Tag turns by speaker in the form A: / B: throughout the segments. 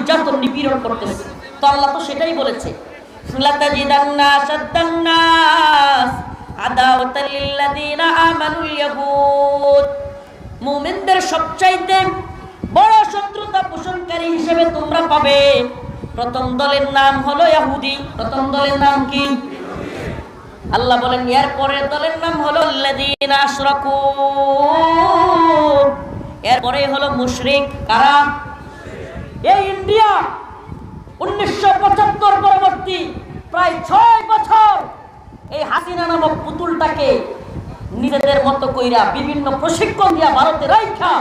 A: নির্যাতন নিপীড়ন করতেছে। তো আল্লাহ তো সেটাই বলেছে ইয়াহুদ। বড় শত্রুতা পোষণকারী হিসেবে তোমরা পাবে। প্রথম দলের নাম ইহুদি প্রথম দলের নাম কি? আল্লাহ বলেন, এর পরের দলের নাম হলো আশরাকু। এরপরে হলো মুশরিক, কারা? এই ইন্ডিয়া উনিশশো পঁচাত্তর পরবর্তী প্রায় ছয় বছর এই হাসিনা নামক পুতুলটাকে নিজেদের মতো কইরা বিভিন্ন প্রশিক্ষণ দিয়া ভারতে রাইখা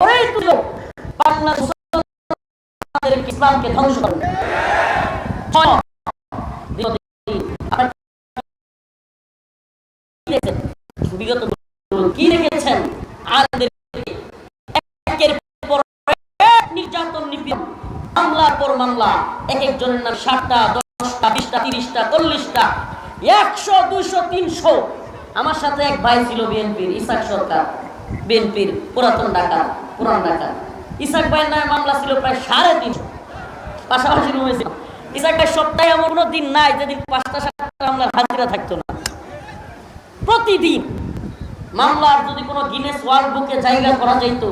A: করে তুলো বাংলাদেশ ইসলামকে ধ্বংস করবে ছয় দিন। আপনারা কি দেখেছেন? বিগত কি রেখেছেন আলেমদেরকে একের পর এক নির্যাতন নিপীড়ন মামলার পর মামলা। এক একজনের নাম ষাটটা দশটা, বিশটা, তিরিশটা, চল্লিশটা, একশো, দুইশো, তিনশো। আমার সাথে এক ভাই ছিল বিএনপির, ইসাক সরকার, বিএনপির পুরাতন ঢাকা পুরান ঢাকা ইসাক ভাইয়ের নামে মামলা ছিল প্রায় সাড়ে তিনশো। পাশাপাশি রুমে ছিল ইসাক ভাই সপ্তাহে এমন কোনো দিন নাই যেদিন পাঁচটা, সাতটা মামলার হাজিরা থাকতো না। প্রতিদিন মামলার যদি কোনো গিনেস ওয়ার্ল্ড বুকে জায়গা করা যাইত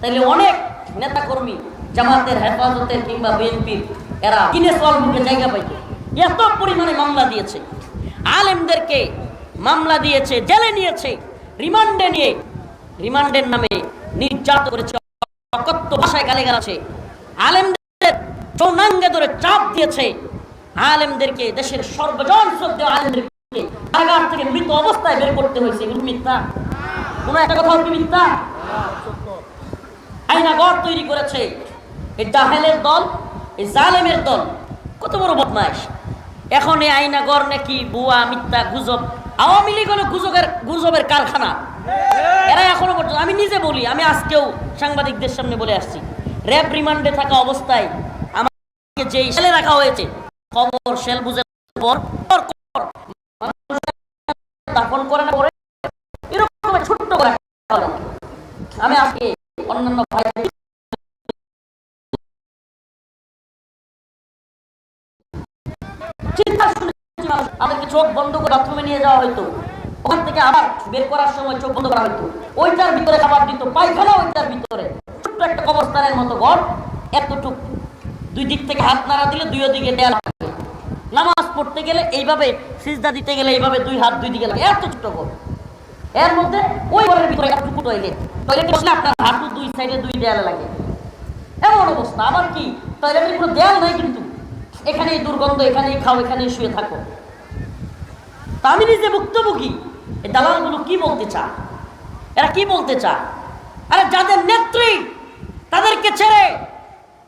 A: তাহলে অনেক নেতাকর্মী জামাতের হেফাজতের কিংবা বিএনপির এরা ওয়ার্ল্ড বুকে জায়গা পাইত। এত পরিমাণে মামলা দিয়েছে। আলেমদেরকে মামলা দিয়েছে, জেলে নিয়েছে, রিমান্ডে নিয়ে, রিমান্ডের নামে নির্যাতন করেছে, অকথ্য ভাষায় গালিগাল আছে আলেমদের যৌনাঙ্গে ধরে চাপ দিয়েছে। আলেমদেরকে দেশের সর্বজন শ্রদ্ধেয় আলেমদেরকে কারাগার থেকে মৃত অবস্থায় বের করতে হয়েছে। এগুলো মিথ্যা? কোন একটা কথা কি মিথ্যা? আইনা গড় তৈরি করেছে। এই জাহেলের দল, এই জালেমের দল, কত বড় বদমাইশ। এখন এই নাকি বুয়া, মিথ্যা গুজব, আওয়ামী লীগ হলো গুজবের গুজবের কারখানা। এরা এখনও পর্যন্ত আমি নিজে বলি, আমি আজকেও সাংবাদিকদের সামনে বলে আসছি। র্যাব রিমান্ডে থাকা অবস্থায় আমাকে যে সেলে রাখা হয়েছে, খবর, সেল বুঝে দাফন করে না করে এরকম ছোট্ট করে আমি আজকে অন্যান্য ভাই আমাদেরকে চোখ বন্ধ করে বাথরুমে নিয়ে যাওয়া হইতো। ওখান থেকে আবার বের করার সময় চোখ বন্ধ করা হইতো। ওইটার ভিতরে খাবার দিত, পায়খানা ওইটার ভিতরে। ছোট্ট একটা কবরস্থানের মতো ঘর, এতটুক। দুই দিক থেকে হাত নাড়া দিলে দুই দিকে দেয়াল। নামাজ পড়তে গেলে এইভাবে, সিজদা দিতে গেলে এইভাবে দুই হাত দুই দিকে লাগে। এত ছোট্ট ঘর। এর মধ্যে ওই ঘরের ভিতরে একটুকু টয়লেট টয়লেটে বসলে আপনার হাঁটু দুই সাইডে দুই দেয়ালে লাগে। এমন অবস্থা। আবার কি? টয়লেটের কোনো দেয়াল নাই কিন্তু। এখানেই দুর্গন্ধ, এখানেই খাও, এখানেই শুয়ে থাকো। তা আমি নিজে ভুক্তভোগী। এই দালালগুলো কি বলতে চায়? এরা কি বলতে চায়? আরে যাদের নেত্রী তাদেরকে ছেড়ে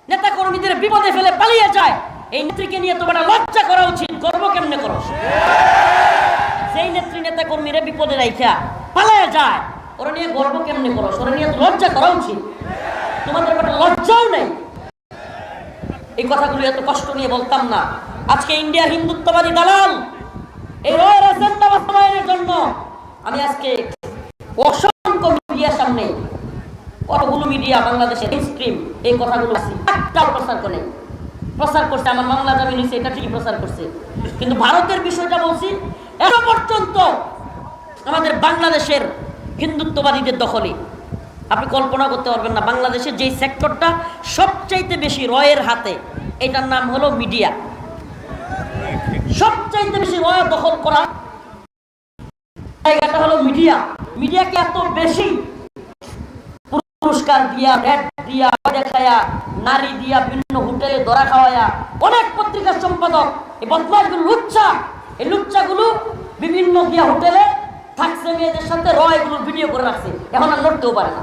A: নেতা কর্মীদের বিপদে ফেলে পালিয়ে যায়, এই নেত্রীকে নিয়ে তোমার লজ্জা করা উচিত, গর্ব কেমনে করো? সেই নেত্রী নেতা কর্মীরা বিপদে রাইখা পালায় যায়, ওরা নিয়ে গর্ব কেমনে করো? ওরা নিয়ে লজ্জা করা উচিত। তোমাদের লজ্জাও নেই। এই কথাগুলো এত কষ্ট নিয়ে বলতাম না। আজকে ইন্ডিয়ার হিন্দুত্ববাদী দালাল। এই বাস্তবায়নের জন্য আমি আজকে অসংখ্য মিডিয়ার সামনে কতগুলো মিডিয়া বাংলাদেশের স্ট্রিম এই কথাগুলো একটাও প্রচার করে প্রচার করছে, আমার বাংলা জামিন হয়েছে, এটা ঠিকই প্রচার করছে। কিন্তু ভারতের বিষয়টা বলছি এত পর্যন্ত আমাদের বাংলাদেশের হিন্দুত্ববাদীদের দখলে আপনি কল্পনা করতে পারবেন না, বাংলাদেশের যেই সেক্টরটা সবচাইতে বেশি রয়ের হাতে, এটার নাম হলো মিডিয়া। সবচাইতে বেশি রয় দখল করা জায়গাটা হলো মিডিয়া। মিডিয়াকে এত বেশি পুরস্কার দিয়া রেট দিয়া দেখায়া নারী দিয়া, বিভিন্ন হোটেলে ধরা খাওয়ায়া, অনেক পত্রিকার সম্পাদক, এই বদমাশগুলো লুচ্চা এই লুচ্চাগুলো বিভিন্ন দিয়া হোটেলে থাকছে মেয়েদের সাথে, রয় এগুলো ভিডিও করে রাখছে। এখন আর লড়তেও পারে না।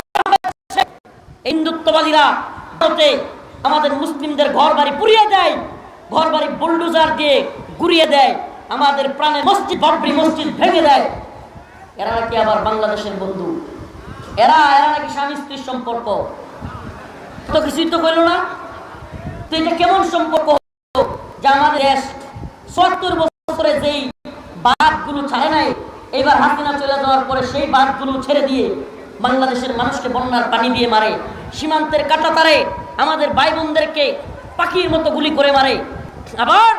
A: হিন্দুত্ববাদীরা ভারতে আমাদের মুসলিমদের ঘর বাড়ি পুড়িয়ে দেয় ঘর বাড়ি বুলডোজার দিয়ে গুড়িয়ে দেয়, আমাদের প্রাণে মসজিদ বাবরি মসজিদ ভেঙে দেয়। এরা নাকি আবার বাংলাদেশের বন্ধু? এরা এরা নাকি স্বামী স্ত্রীর সম্পর্ক? তো কিছুই তো করল না। তো এটা কেমন সম্পর্ক? যে আমাদের দেশ সত্তর বছরে যেই বাঘগুলো ছাড়ে নাই, এবার হাসিনা চলে যাওয়ার পরে সেই বাঘগুলো ছেড়ে দিয়ে বাংলাদেশের মানুষকে বন্যার পানি দিয়ে মারে, সীমান্তের কাটা তারে আমাদের ভাই বোনদেরকে পাখির মতো গুলি করে মারে। আবার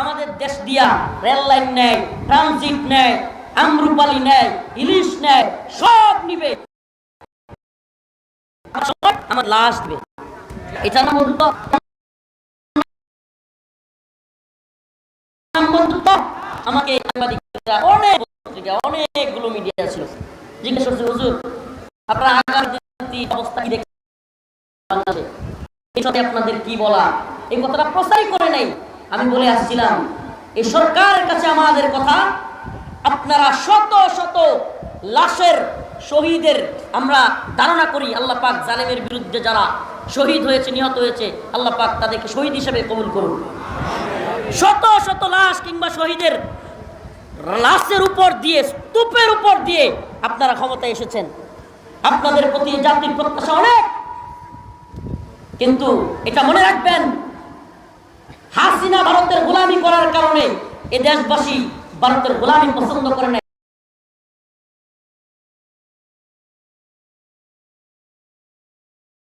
A: আমাদের দেশ দিয়া রেল লাইন নেয়, ট্রানজিট নেয়, আমরুপালি নেয়, ইলিশ নেয়, সব নিবে। আমার লাশ দিবে। এটা না বন্ধুত্ব বন্ধুত্ব আমাকে অনেক অনেকগুলো মিডিয়া ছিল। জিজ্ঞেস করছে, হুজুর আপনারা আগার অবস্থা কি দেখছেন? এই আপনাদের কি বলা? এই কথাটা প্রচারই করে নাই। আমি বলে আসছিলাম এই সরকারের কাছে আমাদের কথা, আপনারা শত শত লাশের শহীদের আমরা ধারণা করি, আল্লাহ পাক জালেমের বিরুদ্ধে যারা শহীদ হয়েছে, নিহত হয়েছে, আল্লাহ পাক তাদেরকে শহীদ হিসেবে কবুল করুন। শত শত লাশ কিংবা শহীদের লাশের উপর দিয়ে, স্তূপের উপর দিয়ে আপনারা ক্ষমতায় এসেছেন। আপনাদের প্রতি জাতির প্রত্যাশা অনেক। কিন্তু এটা মনে রাখবেন, হাসিনা ভারতের গোলামি করার কারণে এ দেশবাসী ভারতের গোলামি পছন্দ করে